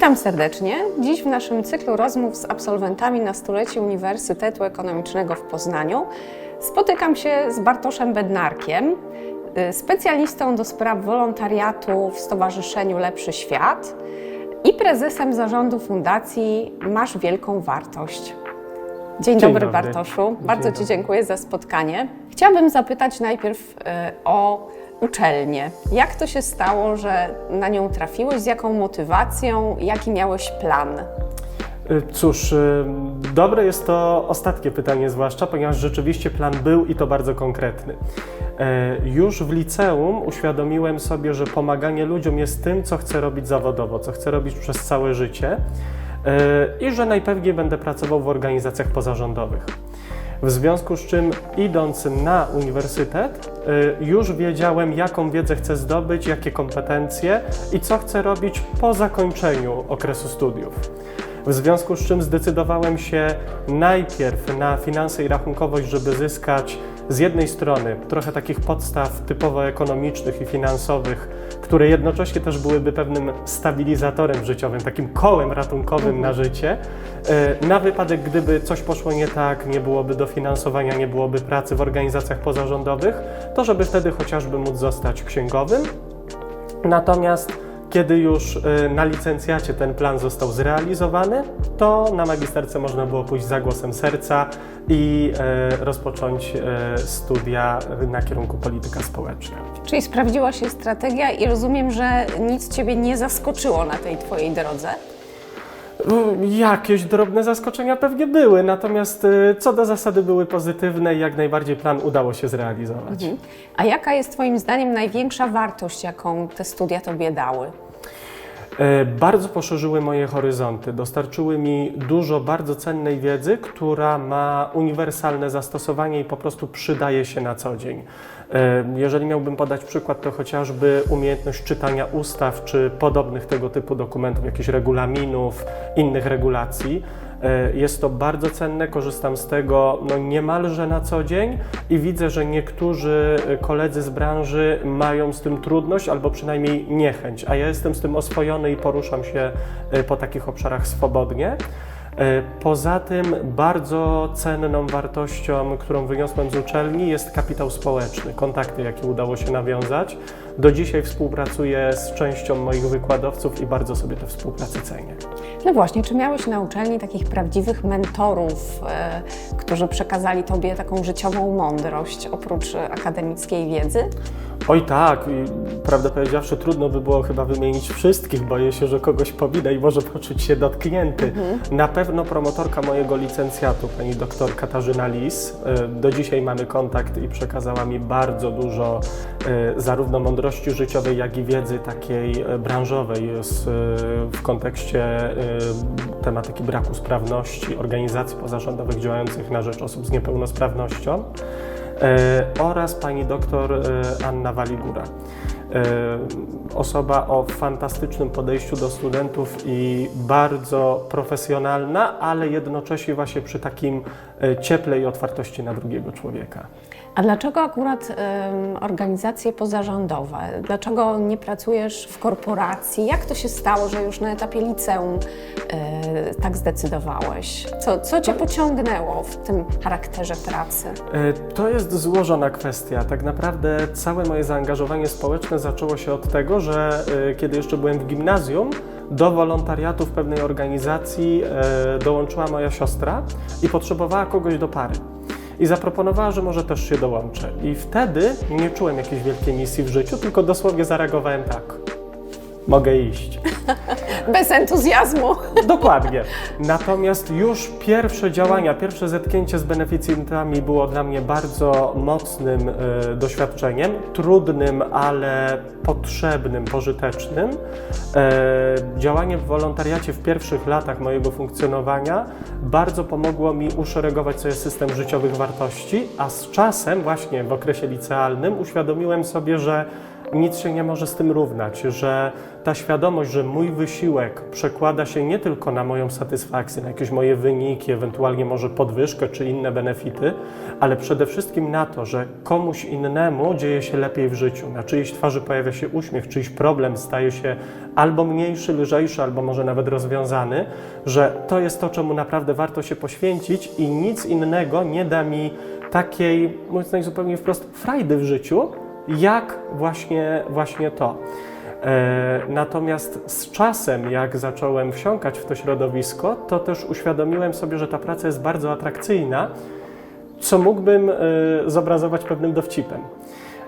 Witam serdecznie. Dziś w naszym cyklu rozmów z absolwentami na stulecie Uniwersytetu Ekonomicznego w Poznaniu spotykam się z Bartoszem Bednarkiem, y, specjalistą do spraw wolontariatu w Stowarzyszeniu Lepszy Świat i prezesem zarządu Fundacji Masz Wielką Wartość. Dzień, Dzień dobry, dobry. Bartoszu. Bardzo Dzień Ci dziękuję za spotkanie. Chciałabym zapytać najpierw y, o uczelnię. Jak to się stało, że na nią trafiłeś? Z jaką motywacją? Jaki miałeś plan? Y, Cóż, y, dobre jest to ostatnie pytanie, zwłaszcza, ponieważ rzeczywiście plan był i to bardzo konkretny. E, Już w liceum uświadomiłem sobie, że pomaganie ludziom jest tym, co chcę robić zawodowo, co chcę robić przez całe życie e, i że najpewniej będę pracował w organizacjach pozarządowych. W związku z czym, idąc na uniwersytet, y, już wiedziałem, jaką wiedzę chcę zdobyć, jakie kompetencje i co chcę robić po zakończeniu okresu studiów. W związku z czym zdecydowałem się najpierw na finanse i rachunkowość, żeby zyskać z jednej strony trochę takich podstaw typowo ekonomicznych i finansowych, które jednocześnie też byłyby pewnym stabilizatorem życiowym, takim kołem ratunkowym na życie, e, na wypadek, gdyby coś poszło nie tak, nie byłoby dofinansowania, nie byłoby pracy w organizacjach pozarządowych, to żeby wtedy chociażby móc zostać księgowym. Natomiast kiedy już y, na licencjacie ten plan został zrealizowany, to na magisterce można było pójść za głosem serca i e, rozpocząć e, studia na kierunku polityka społeczna. Czyli sprawdziła się strategia i rozumiem, że nic Ciebie nie zaskoczyło na tej Twojej drodze. Mm, Jakieś drobne zaskoczenia pewnie były, natomiast co do zasady były pozytywne i jak najbardziej plan udało się zrealizować. A jaka jest Twoim zdaniem największa wartość, jaką te studia Tobie dały? E, Bardzo poszerzyły moje horyzonty, dostarczyły mi dużo bardzo cennej wiedzy, która ma uniwersalne zastosowanie i po prostu przydaje się na co dzień. Jeżeli miałbym podać przykład, to chociażby umiejętność czytania ustaw czy podobnych tego typu dokumentów, jakichś regulaminów, innych regulacji. E, Jest to bardzo cenne, korzystam z tego no, niemalże na co dzień i widzę, że niektórzy e, koledzy z branży mają z tym trudność albo przynajmniej niechęć, a ja jestem z tym oswojony i poruszam się e, po takich obszarach swobodnie. E, Poza tym bardzo cenną wartością, którą wyniosłem z uczelni jest kapitał społeczny, kontakty, jakie udało się nawiązać. Do dzisiaj współpracuję z częścią moich wykładowców i bardzo sobie tę współpracę cenię. No właśnie, czy miałeś na uczelni takich prawdziwych mentorów, e, którzy przekazali Tobie taką życiową mądrość oprócz akademickiej wiedzy? Oj tak, i prawdę powiedziawszy, trudno by było chyba wymienić wszystkich. Boję się, że kogoś pominę i może poczuć się dotknięty. Na pewno promotorka mojego licencjatu, pani doktor Katarzyna Lis, y, do dzisiaj mamy kontakt i przekazała mi bardzo dużo y, zarówno mądrości życiowej, jak i wiedzy takiej y, branżowej w kontekście tematyki braku sprawności, organizacji pozarządowych działających na rzecz osób z niepełnosprawnością oraz pani doktor e, Anna Waligura. Osoba o fantastycznym podejściu do studentów i bardzo profesjonalna, ale jednocześnie właśnie przy takim e, cieple i otwartości na drugiego człowieka. A dlaczego akurat organizacje pozarządowe? Dlaczego nie pracujesz w korporacji? Jak to się stało, że już na etapie liceum e, tak zdecydowałeś? Co, co Cię pociągnęło w tym charakterze pracy? E, To jest złożona kwestia. Tak naprawdę całe moje zaangażowanie społeczne zaczęło się od tego, że e, kiedy jeszcze byłem w gimnazjum, do wolontariatu w pewnej organizacji e, dołączyła moja siostra i potrzebowała kogoś do pary. I zaproponowała, że może też się dołączę. I wtedy nie czułem jakiejś wielkiej misji w życiu, tylko dosłownie zareagowałem tak. Mogę iść. Bez entuzjazmu. Dokładnie. Natomiast już pierwsze działania, pierwsze zetknięcie z beneficjentami było dla mnie bardzo mocnym e, doświadczeniem, trudnym, ale potrzebnym, pożytecznym. E, działanie w wolontariacie w pierwszych latach mojego funkcjonowania bardzo pomogło mi uszeregować sobie system życiowych wartości, a z czasem, właśnie w okresie licealnym, uświadomiłem sobie, że nic się nie może z tym równać, że ta świadomość, że mój wysiłek przekłada się nie tylko na moją satysfakcję, na jakieś moje wyniki, ewentualnie może podwyżkę czy inne benefity, ale przede wszystkim na to, że komuś innemu dzieje się lepiej w życiu, na czyjejś twarzy pojawia się uśmiech, czyjś problem staje się albo mniejszy, lżejszy, albo może nawet rozwiązany, że to jest to, czemu naprawdę warto się poświęcić i nic innego nie da mi takiej, mówiąc najzupełniej wprost, frajdy w życiu, jak właśnie, właśnie to. E, Natomiast z czasem, jak zacząłem wsiąkać w to środowisko, to też uświadomiłem sobie, że ta praca jest bardzo atrakcyjna, co mógłbym e, zobrazować pewnym dowcipem.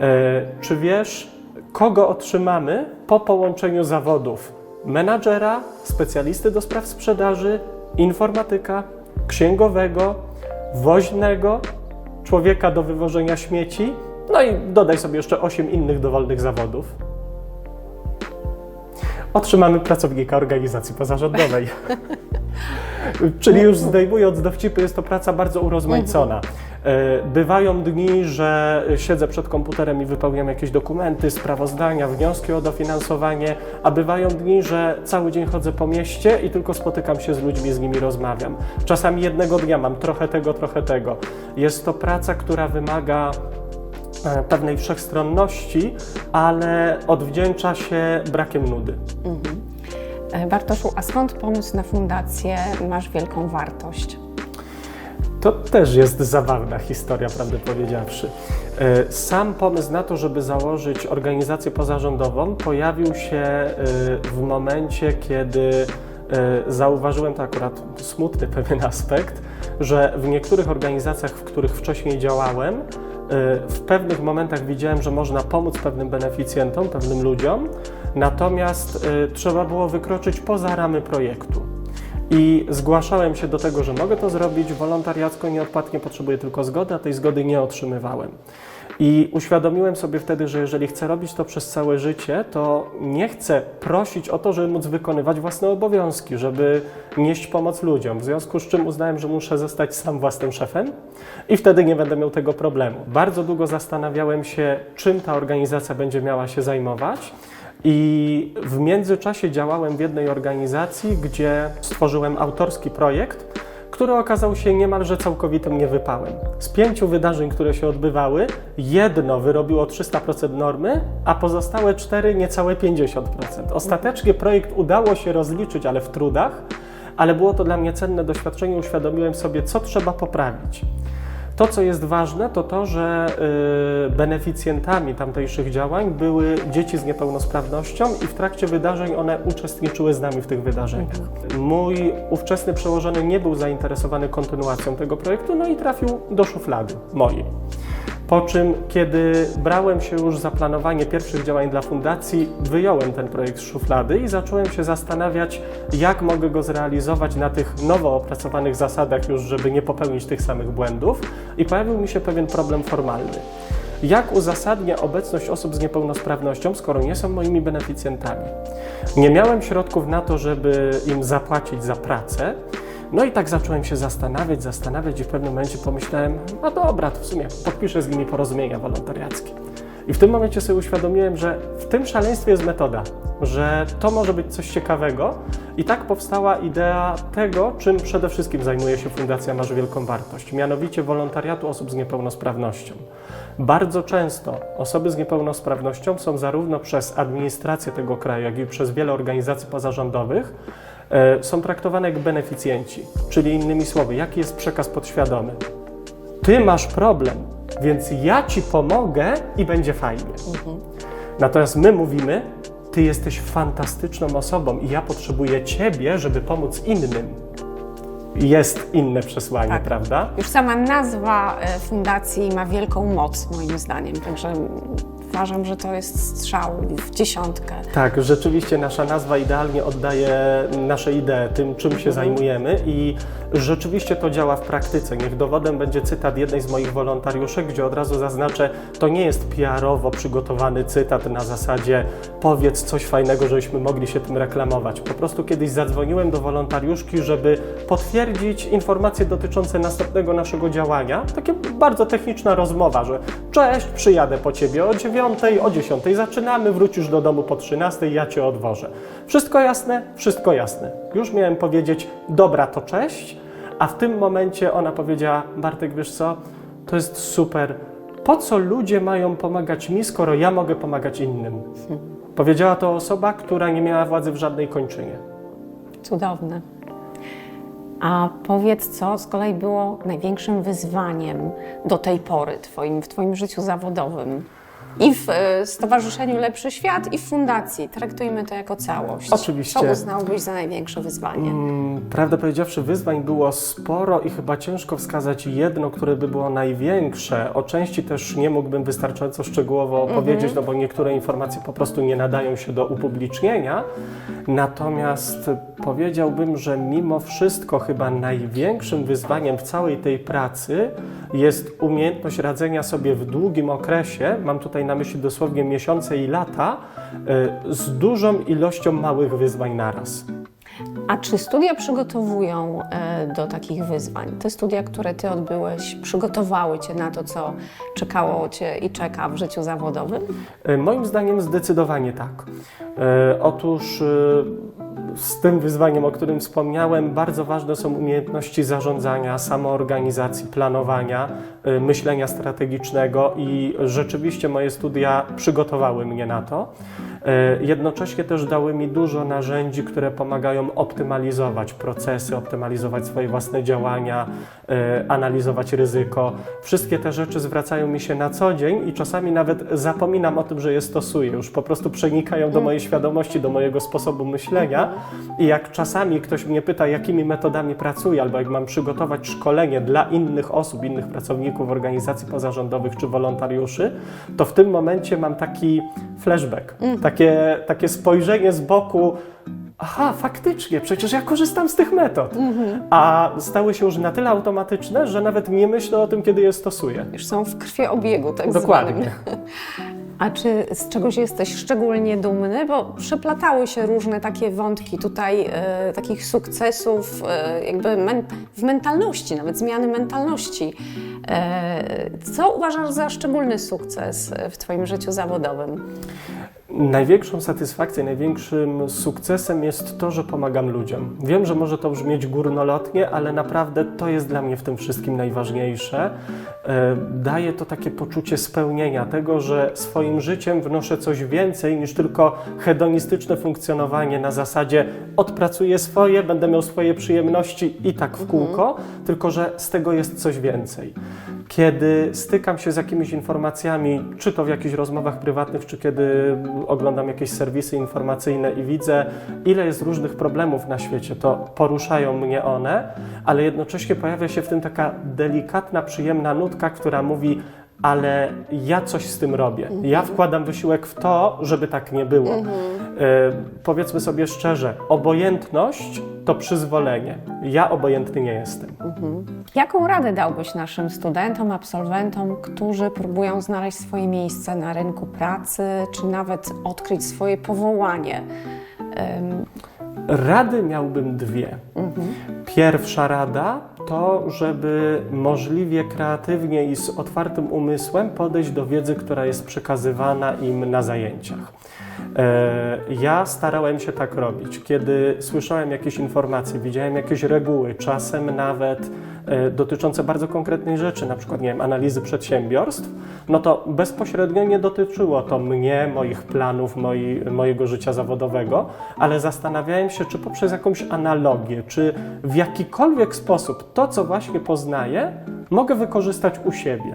E, Czy wiesz, kogo otrzymamy po połączeniu zawodów menadżera, specjalisty do spraw sprzedaży, informatyka, księgowego, woźnego, człowieka do wywożenia śmieci, no i dodaj sobie jeszcze 8 innych dowolnych zawodów. Otrzymamy pracownika organizacji pozarządowej. Czyli już zdejmując dowcipy, jest to praca bardzo urozmaicona. E, Bywają dni, że siedzę przed komputerem i wypełniam jakieś dokumenty, sprawozdania, wnioski o dofinansowanie, a bywają dni, że cały dzień chodzę po mieście i tylko spotykam się z ludźmi, z nimi rozmawiam. Czasami jednego dnia mam trochę tego, trochę tego. Jest to praca, która wymaga pewnej wszechstronności, ale odwdzięcza się brakiem nudy. E, Bartoszu, a skąd pomysł na fundację Masz Wielką Wartość? To też jest zabawna historia, prawdę powiedziawszy. E, Sam pomysł na to, żeby założyć organizację pozarządową, pojawił się e, w momencie, kiedy e, zauważyłem to akurat smutny pewien aspekt, że w niektórych organizacjach, w których wcześniej działałem, e, w pewnych momentach widziałem, że można pomóc pewnym beneficjentom, pewnym ludziom, natomiast e, trzeba było wykroczyć poza ramy projektu. I zgłaszałem się do tego, że mogę to zrobić wolontariacko, nieodpłatnie potrzebuję tylko zgody, a tej zgody nie otrzymywałem. I uświadomiłem sobie wtedy, że jeżeli chcę robić to przez całe życie, to nie chcę prosić o to, żeby móc wykonywać własne obowiązki, żeby nieść pomoc ludziom. W związku z czym uznałem, że muszę zostać sam własnym szefem i wtedy nie będę miał tego problemu. Bardzo długo zastanawiałem się, czym ta organizacja będzie miała się zajmować. I w międzyczasie działałem w jednej organizacji, gdzie stworzyłem autorski projekt, który okazał się niemalże całkowitym niewypałem. Z pięciu wydarzeń, które się odbywały, jedno wyrobiło 300% normy, a pozostałe cztery niecałe 50%. Ostatecznie projekt udało się rozliczyć, ale w trudach, ale było to dla mnie cenne doświadczenie. Uświadomiłem sobie, co trzeba poprawić. To, co jest ważne, to to, że y, beneficjentami tamtejszych działań były dzieci z niepełnosprawnością i w trakcie wydarzeń one uczestniczyły z nami w tych wydarzeniach. Mój ówczesny przełożony nie był zainteresowany kontynuacją tego projektu, no i trafił do szuflady mojej. Po czym, kiedy brałem się już za planowanie pierwszych działań dla fundacji, wyjąłem ten projekt z szuflady i zacząłem się zastanawiać, jak mogę go zrealizować na tych nowo opracowanych zasadach, już żeby nie popełnić tych samych błędów. I pojawił mi się pewien problem formalny. Jak uzasadnię obecność osób z niepełnosprawnością, skoro nie są moimi beneficjentami? Nie miałem środków na to, żeby im zapłacić za pracę. No i tak zacząłem się zastanawiać, zastanawiać i w pewnym momencie pomyślałem, no dobra, to w sumie podpiszę z nimi porozumienia wolontariackie. I w tym momencie sobie uświadomiłem, że w tym szaleństwie jest metoda, że to może być coś ciekawego. I tak powstała idea tego, czym przede wszystkim zajmuje się Fundacja Masz Wielką Wartość, mianowicie wolontariatu osób z niepełnosprawnością. Bardzo często osoby z niepełnosprawnością są zarówno przez administrację tego kraju, jak i przez wiele organizacji pozarządowych są traktowane jak beneficjenci, czyli innymi słowy, jaki jest przekaz podświadomy. Ty masz problem, więc ja ci pomogę i będzie fajnie. Natomiast my mówimy, ty jesteś fantastyczną osobą i ja potrzebuję ciebie, żeby pomóc innym. Jest inne przesłanie, Tak. prawda? Już sama nazwa e, fundacji ma wielką moc, moim zdaniem, także uważam, że to jest strzał w dziesiątkę. Tak, rzeczywiście nasza nazwa idealnie oddaje nasze idee, tym czym się zajmujemy i rzeczywiście to działa w praktyce. Niech dowodem będzie cytat jednej z moich wolontariuszek, gdzie od razu zaznaczę, to nie jest PR-owo przygotowany cytat na zasadzie powiedz coś fajnego, żebyśmy mogli się tym reklamować. Po prostu kiedyś zadzwoniłem do wolontariuszki, żeby potwierdzić informacje dotyczące następnego naszego działania. Takie bardzo techniczna rozmowa, że cześć, przyjadę po ciebie o dziewiątej, 9, o 10 zaczynamy, wrócisz do domu po 13, ja cię odwożę. Wszystko jasne? Wszystko jasne. Już miałem powiedzieć, dobra, to cześć, a w tym momencie ona powiedziała, Bartek, wiesz co, to jest super. Po co ludzie mają pomagać mi, skoro ja mogę pomagać innym? Powiedziała to osoba, która nie miała władzy w żadnej kończynie. Cudowne. A powiedz, co z kolei było największym wyzwaniem do tej pory twoim, w Twoim życiu zawodowym? I w e, Stowarzyszeniu Lepszy Świat, i w Fundacji. Traktujmy to jako całość. Oczywiście. Co uznałbyś za największe wyzwanie? Mm, Prawdę powiedziawszy, wyzwań było sporo i chyba ciężko wskazać jedno, które by było największe. O części też nie mógłbym wystarczająco szczegółowo opowiedzieć, no bo niektóre informacje po prostu nie nadają się do upublicznienia. Natomiast powiedziałbym, że mimo wszystko chyba największym wyzwaniem w całej tej pracy jest umiejętność radzenia sobie w długim okresie, mam tutaj na myśli dosłownie miesiące i lata, y, z dużą ilością małych wyzwań naraz. A czy studia przygotowują e, do takich wyzwań? Te studia, które Ty odbyłeś, przygotowały Cię na to, co czekało Cię i czeka w życiu zawodowym? E, Moim zdaniem zdecydowanie tak. E, Otóż z tym wyzwaniem, o którym wspomniałem, bardzo ważne są umiejętności zarządzania, samoorganizacji, planowania, e, myślenia strategicznego i rzeczywiście moje studia przygotowały mnie na to. E, Jednocześnie też dały mi dużo narzędzi, które pomagają optymalizować procesy, optymalizować swoje własne działania, e, analizować ryzyko. Wszystkie te rzeczy zwracają mi się na co dzień i czasami nawet zapominam o tym, że je stosuję. Już po prostu przenikają do mojej świadomości, do mojego sposobu myślenia. I jak czasami ktoś mnie pyta, jakimi metodami pracuję, albo jak mam przygotować szkolenie dla innych osób, innych pracowników organizacji pozarządowych czy wolontariuszy, to w tym momencie mam taki flashback, takie, takie spojrzenie z boku. Aha, faktycznie, przecież ja korzystam z tych metod. A stały się już na tyle automatyczne, że nawet nie myślę o tym, kiedy je stosuję. Już są w krwiobiegu, tak Dokładnie. zwanym. A czy z czegoś jesteś szczególnie dumny? Bo przeplatały się różne takie wątki tutaj, e, takich sukcesów, e, jakby men w mentalności, nawet zmiany mentalności. E, co uważasz za szczególny sukces e, w Twoim życiu zawodowym? Największą satysfakcją, największym sukcesem jest to, że pomagam ludziom. Wiem, że może to brzmieć górnolotnie, ale naprawdę to jest dla mnie w tym wszystkim najważniejsze. E, Daje to takie poczucie spełnienia, tego, że swoim życiem wnoszę coś więcej niż tylko hedonistyczne funkcjonowanie na zasadzie odpracuję swoje, będę miał swoje przyjemności i tak w kółko, tylko że z tego jest coś więcej. Kiedy stykam się z jakimiś informacjami, czy to w jakichś rozmowach prywatnych, czy kiedy oglądam jakieś serwisy informacyjne i widzę, ile jest różnych problemów na świecie, to poruszają mnie one, ale jednocześnie pojawia się w tym taka delikatna, przyjemna nutka, która mówi, ale ja coś z tym robię. Ja wkładam wysiłek w to, żeby tak nie było. E, powiedzmy sobie szczerze, obojętność to przyzwolenie. Ja obojętny nie jestem. Jaką radę dałbyś naszym studentom, absolwentom, którzy próbują znaleźć swoje miejsce na rynku pracy, czy nawet odkryć swoje powołanie? Em, Rady miałbym dwie. Pierwsza rada to, żeby możliwie kreatywnie i z otwartym umysłem podejść do wiedzy, która jest przekazywana im na zajęciach. E, Ja starałem się tak robić. Kiedy słyszałem jakieś informacje, widziałem jakieś reguły, czasem nawet dotyczące bardzo konkretnej rzeczy, na przykład nie wiem, analizy przedsiębiorstw, no to bezpośrednio nie dotyczyło to mnie, moich planów, moi, mojego życia zawodowego, ale zastanawiałem się, czy poprzez jakąś analogię, czy w jakikolwiek sposób to, co właśnie poznaję, mogę wykorzystać u siebie.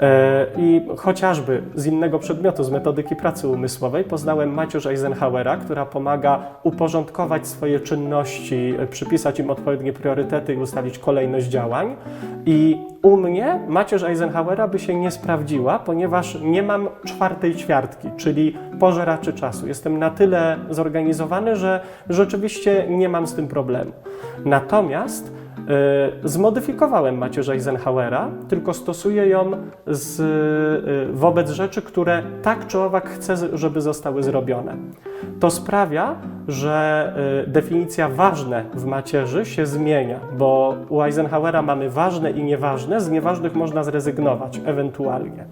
E, I chociażby z innego przedmiotu, z metodyki pracy umysłowej, poznałem Maciusz Eisenhowera, która pomaga uporządkować swoje czynności, e, przypisać im odpowiednie priorytety i ustalić kolejność działań. I u mnie Maciusz Eisenhowera by się nie sprawdziła, ponieważ nie mam czwartej ćwiartki, czyli pożeraczy czasu. Jestem na tyle zorganizowany, że rzeczywiście nie mam z tym problemu. Natomiast Zmodyfikowałem Macierza Eisenhowera, tylko stosuję ją z, e, wobec rzeczy, które tak czy owak chcę, żeby zostały zrobione. To sprawia, że e, definicja ważne w macierzy się zmienia, bo u Eisenhowera mamy ważne i nieważne, z nieważnych można zrezygnować ewentualnie.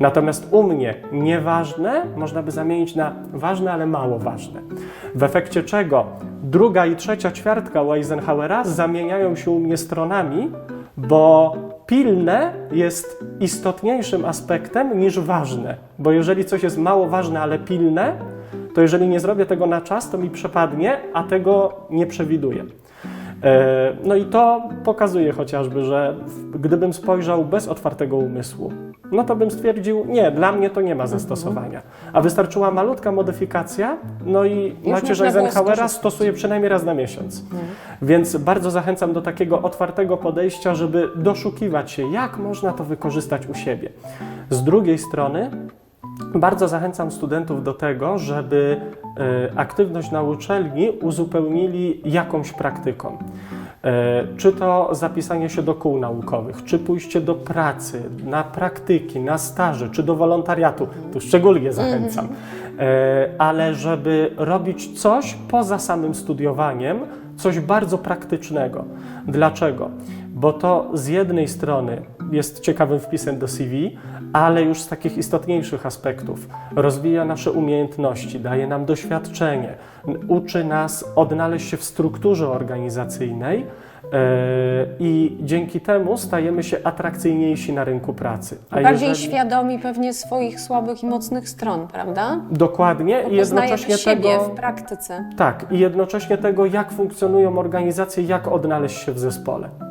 Natomiast u mnie nieważne można by zamienić na ważne, ale mało ważne. W efekcie czego druga i trzecia ćwiartka u Eisenhowera zamieniają się u mnie stronami, bo pilne jest istotniejszym aspektem niż ważne. Bo jeżeli coś jest mało ważne, ale pilne, to jeżeli nie zrobię tego na czas, to mi przepadnie, a tego nie przewiduję. E, No i to pokazuje chociażby, że gdybym spojrzał bez otwartego umysłu, no to bym stwierdził, nie, dla mnie to nie ma zastosowania. A wystarczyła malutka modyfikacja, no i macierz można było Eisenhowera stosuje przynajmniej raz na miesiąc. Więc bardzo zachęcam do takiego otwartego podejścia, żeby doszukiwać się, jak można to wykorzystać u siebie. Z drugiej strony, bardzo zachęcam studentów do tego, żeby e, aktywność na uczelni uzupełnili jakąś praktyką. E, Czy to zapisanie się do kół naukowych, czy pójście do pracy, na praktyki, na staże, czy do wolontariatu, tu szczególnie zachęcam. E, Ale żeby robić coś poza samym studiowaniem, coś bardzo praktycznego. Dlaczego? Bo to z jednej strony jest ciekawym wpisem do CV, ale już z takich istotniejszych aspektów rozwija nasze umiejętności, daje nam doświadczenie, uczy nas odnaleźć się w strukturze organizacyjnej e, i dzięki temu stajemy się atrakcyjniejsi na rynku pracy. A Bardziej jeżeli- świadomi pewnie swoich słabych i mocnych stron, prawda? Dokładnie i jednocześnie siebie tego... w praktyce. Tak, i jednocześnie tego, jak funkcjonują organizacje, jak odnaleźć się w zespole.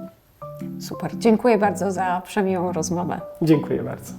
Super. Dziękuję bardzo za przemiłą rozmowę. Dziękuję bardzo.